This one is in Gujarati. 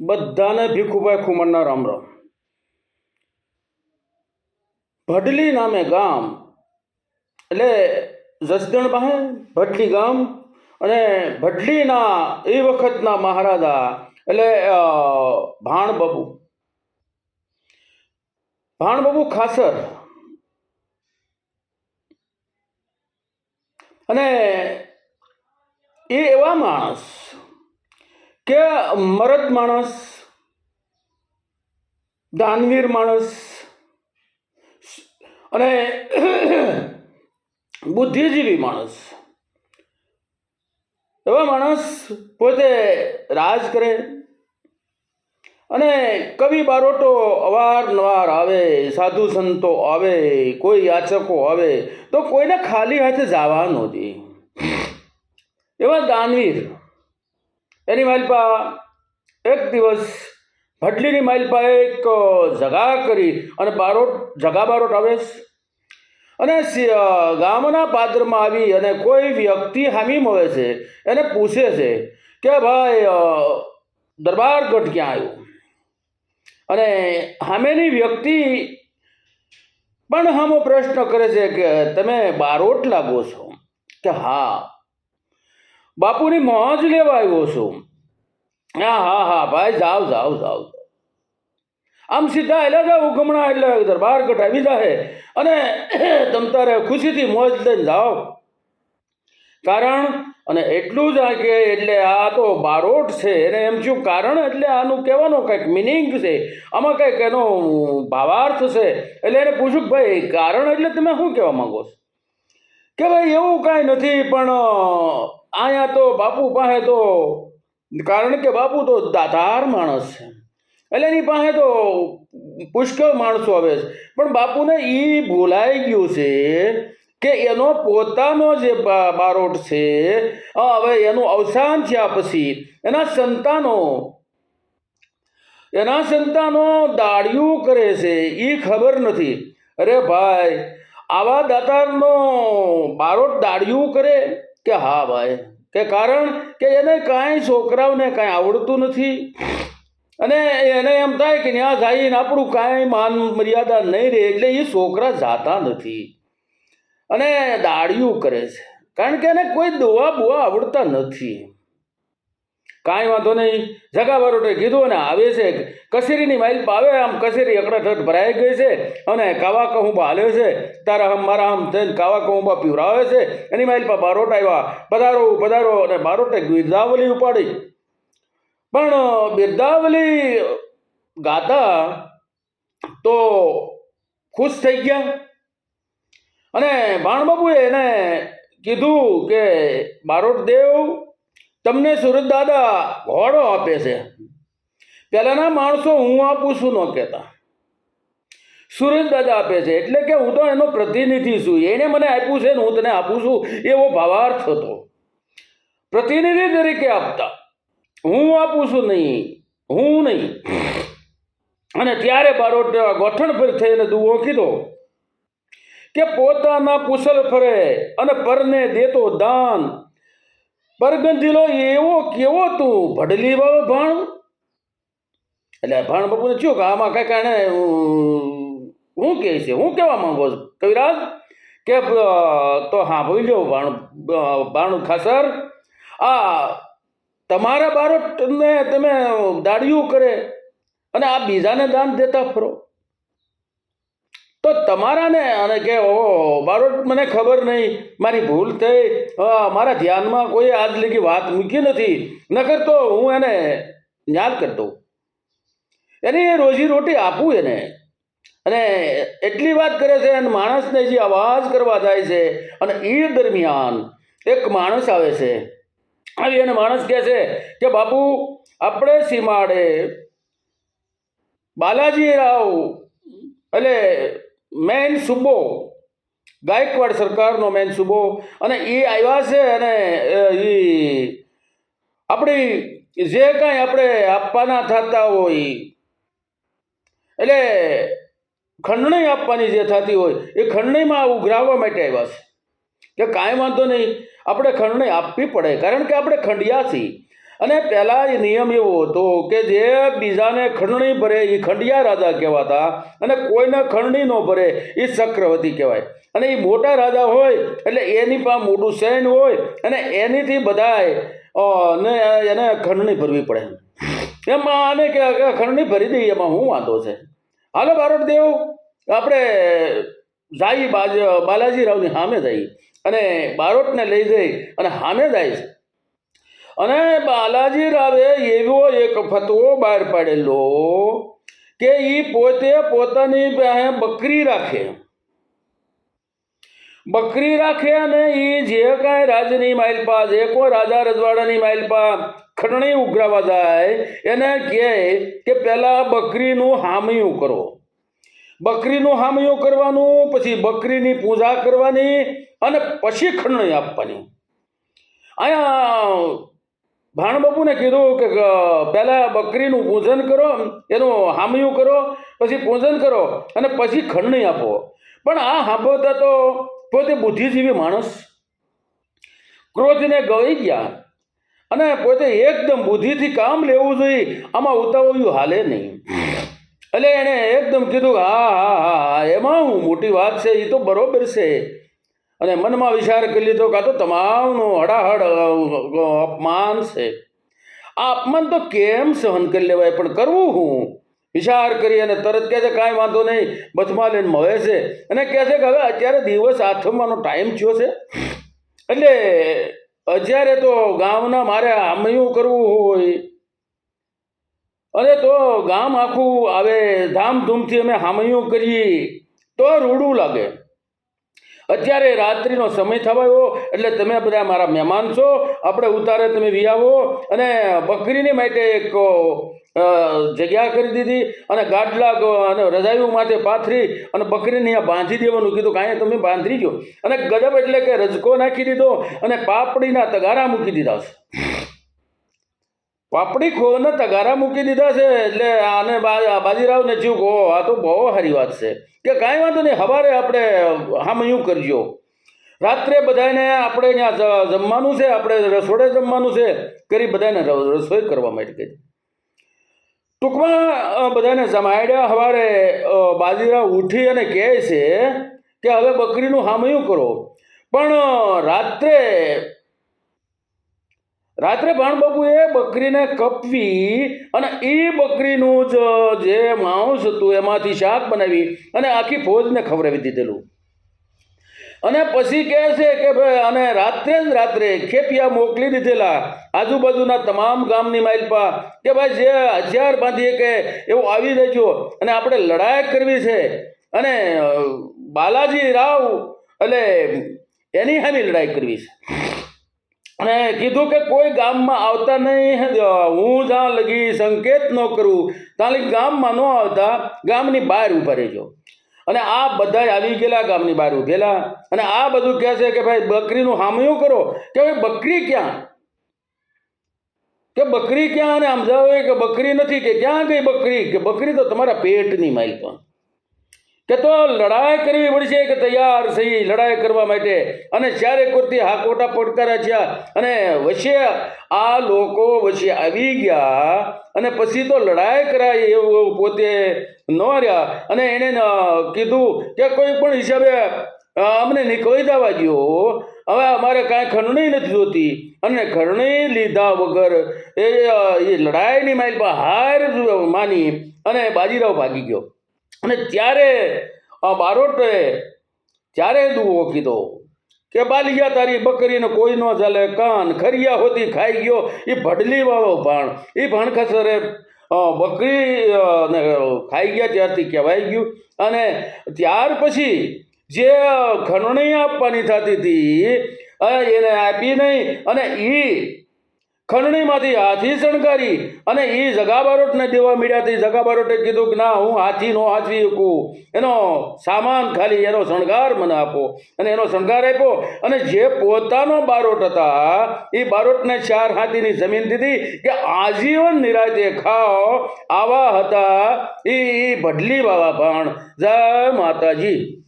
બધાને ભીખુભાઈ ખુમરના રામ રામ. ભડલી નામે ગામ, એટલે જસદણ પાસે ભડલી ગામ, અને ભડલીના એ વખતના મહારાજા, એટલે ભાણબાબુ. ભાણબાબુ ખાસર. અને એ એવા માણસ કે મરદ માણસ, દાનવીર માણસ, અને બુદ્ધિજીવી માણસ, એવા માણસ પોતે રાજ કરે અને કવિ બારોટો અવારનવાર આવે, સાધુ સંતો આવે, કોઈ યાચકો આવે, તો કોઈને ખાલી હાથે જવા નહોતી એવા દાનવીર એની માલપા એક દિવસ ભટલીની માલપા એક જગા કરી અને બારોટ જગા બારોટ આવે. અને ગામના પાદરમાં આવી અને કોઈ વ્યક્તિ હામી મળે છે, એને પૂછે છે કે ભાઈ દરબારગઢ ક્યાં આવ્યું અને હામેની વ્યક્તિ પણ હામો પ્રશ્ન કરે છે કે તમે બારોટ લાગો છો કે હા બાપુની મોજ લેવા આવ્યો છું. હા હા હા, ભાઈ, જાઓ જાઓ જાઓ. આમ સીધા એટલે જાઓ ગમણા એટલે દરબાર કટાવી જાહે અને તમ તારે ખુશીથી મોજ લઈને જાઓ. કારણ, અને એટલું જ આ કે એટલે આ તો બારોટ છે, એને એમ શું કારણ એટલે આનું કહેવાનો કંઈક મિનિંગ છે. આમાં કંઈક એનો ભાવાર્થ છે. એટલે એને પૂછ્યું ભાઈ, કારણ એટલે તમે શું કહેવા માંગો છો? કે ભાઈ એવું કાંઈ નથી, પણ અહીંયા તો બાપુ પાસે તો, કારણ કે બાપુ તો દાતાર માણસ છે. એટલે એની પાસે તો પુષ્કળ માણસો આવે છે. પણ બાપુને એ ભૂલાઈ ગયું છે કે એનો પોતાનો જે બારોટ છે હવે એનું અવસાન થયા પછી એના સંતાનો એના સંતાનો દાડિયું કરે છે એ ખબર નથી. અરે ભાઈ આવા દાતારનો બારોટ દાડિયું કરે કે હા ભાઈ, કે કારણ કે એને કાંઈ છોકરાઓને કાંઈ આવડતું નથી. અને એને એમ થાય કે ત્યાં જઈને આપણું કાંઈ માન મર્યાદા નહીં રહે એટલે એ છોકરા જાતા નથી. અને દાળિયું કરે છે. કારણ કે એને કોઈ દોવા બોવા આવડતા નથી. કાંઈ વાંધો નહીં. જગા બરોટે કીધું અને આવે છે. કસેરીની માઇલ પાવે આમ કસેરી અકડાઠ ભરાઈ ગઈ છે અને કાવા કહુંબા હાલે છે. તારા હમ મારા હમ થઈને કાવા કહુંબા પીવરાવે છે. એની માઇલ પા બારોટ આવ્યા. પધારો પધારો અને બારોટે બિરદાવલી ઉપાડી. પણ બિરદાવલી ગાતા તો ખુશ થઈ ગયા. અને ભાણબાબુએ એને કીધું કે બારોટ દેવ તમને સુરત દાદા ઘોડો આપે છે. પહેલાંના માણસો હું આપું છું ન કહેતા. સુરજ દાદા આપે છે, એટલે કે હું તો એનો પ્રતિનિધિ છું. એને મને આપ્યું છે ને હું તને આપું છું એવો ભાવાર્થ હતો. પ્રતિનિધિ તરીકે આપતા. હું આપું છું નહીં, હું નહીં. અને ત્યારે બારોટ ગોઠણ પર થઈને દુવો કીધો કે પોતાના કુશલ ફરે અને પરને દેતો દાન પરગંધીલો એવો કેવો તું ભડલી બાબા ભાણ. એટલે ભાણ બાપુને થયું કે આમાં કાંઈ કારણે હું કહે છે, હું કહેવા માંગો છું? કવિરાજ, કે તો હા ભાઈ લો ભાણ ભાણું ખાસર. આ તમારા બારોટને તમે દાડિયું કરે અને આ બીજાને દાન દેતા ફરો. તો તમારાને અને કે ઓ બારોટ મને ખબર નહીં. મારી ભૂલ થઈ. મારા ધ્યાનમાં કોઈ આજ લગી વાત મૂકી નથી. નકર તો હું એને યાદ કરતો એની રોજી રોટી આપું એને. અને એટલી વાત કરે છે, અને માણસને જે અવાજ કરવા જાય છે, અને એ દરમિયાન એક માણસ આવે છે. આવી અને માણસ કહે છે કે, બાપુ, આપણે સીમાડે બાલાજી રાવ એટલે મેન સુબો, ગાયકવાડ સરકારનો મેઇન સુબો, અને એ આવ્યા છે અને એ આપણી જે કાંઈ આપણે આપવાના થતા હોય, એટલે ખંડણી આપવાની જે થતી હોય, એ ખંડણીમાં ઉઘરાવવા માટે આવ્યા છે. કે કાંઈ વાંધો નહીં, આપણે ખંડણી આપવી પડે, કારણ કે આપણે ખંડિયા છીએ. અને પહેલા એ નિયમ એવો હતો કે જે બીજાને ખંડણી ભરે એ ખંડિયા રાજા કહેવાતા અને કોઈને ખંડણી ન ભરે એ ચક્રવર્તી કહેવાય. અને એ મોટા રાજા હોય એટલે એની પાસે મોટું સૈન હોય અને એનીથી બધાય ને એને ખંડણી ભરવી પડે. એમાં આને કે ખંડણી ભરી દઈએ એમાં શું વાંધો છે? હાલો બારોટ દેવ, આપણે જાય બાજ, બાલાજીરાવની સામે જઈ અને બારોટને લઈ જઈ અને સામે જાય છે. અને બાલાજી રાવે એવો એક ફતવો બહાર પાડેલો કે એ પોતે પોતાની બકરી રાખે. બકરી રાખે અને એ જે કાંઈ રાજની માઇલપા જે કોઈ રાજા રજવાડાની માઇલપા ખંડણી ઉઘરાવા જાય, એને કહે કે પહેલાં બકરીનું હામયું કરો. બકરીનું હામયું કરવાનું, પછી બકરીની પૂજા કરવાની અને પછી ખંડણી આપવાની. અહીંયા ભાણબાપુને કીધું કે પહેલાં બકરીનું પૂજન કરો, એનું હામયું કરો, પછી પૂજન કરો અને પછી ખંડણી આપો. પણ આ સાંભળતા તો પોતે બુદ્ધિજીવી માણસ ક્રોધને ગળી ગયા અને પોતે એકદમ બુદ્ધિથી કામ લેવું જોઈએ, આમાં ઉતાવળ્યું હાલે નહીં. એટલે એણે એકદમ કીધું હા હા હા એમાં હું મોટી વાત છે એ તો બરોબર છે. અને મનમાં વિચાર કરી લીધો કાં તો તમામનું હડાહડ અપમાન છે. આ અપમાન તો કેમ સહન કરી લેવાય? પણ કરવું હું? વિચાર કરી અને તરત કહે છે, કાંઈ વાંધો નહીં, બથમાં લઈને મળે છે. અને કહે છે કે, હવે અત્યારે દિવસ આથમવાનો ટાઈમ થયો છે. એટલે અત્યારે તો ગામના મારે આમયું કરવું હોય. અને તો ગામ આખું આવે ધામધૂમથી અમે હામયું કરીએ. તો રૂડું લાગે. અત્યારે રાત્રિનો સમય થવાયો એટલે તમે બધા મારા મહેમાન છો. આપણે ઉતારે તમે વિયાવો અને બકરીની માટે એક જગ્યા કરી દીધી અને ગાડલા અને રજાયું માથે પાથરી અને બકરીને અહીંયા બાંધી દેવાનું કીધું કાંઈ તમે બાંધી દો અને ગદબ એટલે કે રજકો નાખી દીધો અને પાપડીના તગારા મૂકી દીધા છે. પાપડી ખોને તગારા મૂકી દીધા છે, એટલે આને બાજીરાવને જીવ કહો આ તો બહુ સારી વાત છે. કે કાંઈ વાંધો નહીં સવારે આપણે હામયું કરજો. રાત્રે બધાને આપણે ત્યાં જમવાનું છે, આપણે રસોડે જમવાનું છે, કરી બધાને રસોઈ કરવા માટે કહી ટૂંકમાં બધાને જમાડ્યા સવારે બાજીરાવ ઉઠી અને કહે છે કે હવે બકરીનું હામયું કરો. પણ રાત્રે રાત્રે ભાણબાપુએ બકરીને કપવી અને એ બકરીનું જ જે માંસ હતું એમાંથી શાક બનાવી અને આખી ફોજને ખવડાવી દીધેલું. અને પછી કહે છે કે ભાઈ અને રાત્રે જ રાત્રે ખેપિયા મોકલી દીધેલા આજુબાજુના તમામ ગામની માઇલપા કે ભાઈ, જે હથિયાર બાંધીએ કે એવું આવી જજો અને આપણે લડાઈ કરવી છે. અને બાલાજી રાવ, એટલે એની સામે લડાઈ કરવી છે. અને કીધું કે કોઈ ગામમાં આવતા નહીં, હું જ્યાં લગી સંકેત ન કરું, ત્યાં લગી ગામમાં ન આવતા, ગામની બહાર ઊભા રહેજો. અને આ બધા આવી ગયેલા, ગામની બહાર ઊભેલા. અને આ બધું કહે છે કે ભાઈ, બકરીનું હામયું કરો. કે ભાઈ, બકરી ક્યાં? કે બકરી ક્યાં? અને આમ જાઓ કે બકરી નથી, કે ક્યાં ગઈ બકરી? કે બકરી તો તમારા પેટની માઇલ કે તો લડાઈ કરવી પડશે કે તૈયાર થઈ લડાઈ કરવા માટે? અને ચારે કોરથી હાકોટા પડકારા છે અને વચ્ચે આ લોકો વચ્ચે આવી ગયા અને પછી તો લડાઈ કરાય એવું પોતે ન રહ્યા. અને એણે કીધું કે કોઈ પણ હિસાબે અમને નીકળી જવા દો હવે અમારે કાંઈ ખંડણી નથી જોતી અને ખંડણી લીધા વગર એ લડાઈની માઇલ પર હાર માની અને બાજીરાવ ભાગી ગયો. અને ત્યારે આ બારોટે ત્યારે દુવો કીધો કે બાલિયા તારી બકરીને કોઈ ન ચાલે, કાન ખરિયા હોતી ખાઈ ગયો એ ભડલી વાળો ભાણ. એ ભાણ ખસરે બકરી ખાઈ ગયા ત્યારથી કહેવાઈ ગયું. અને ત્યાર પછી જે ખંડણી આપવાની થતી હતી એને આપી નહીં. અને એ ખંડણીમાંથી હાથી શણગારી અને એ જગાબારોટને દેવા મળ્યા હતી જગાબારોટે કીધું કે, ના, હું હાથી નો હાથવી શકું. એનો સામાન ખાલી એનો શણગાર મને આપો. અને એનો શણગાર આપ્યો અને જે પોતાનો બારોટ હતા એ બારોટને ચાર હાથીની જમીન દીધી કે, આજીવન નિરાતે ખાઓ. આવા હતા એ ભડલી બાવા પણ જય માતાજી.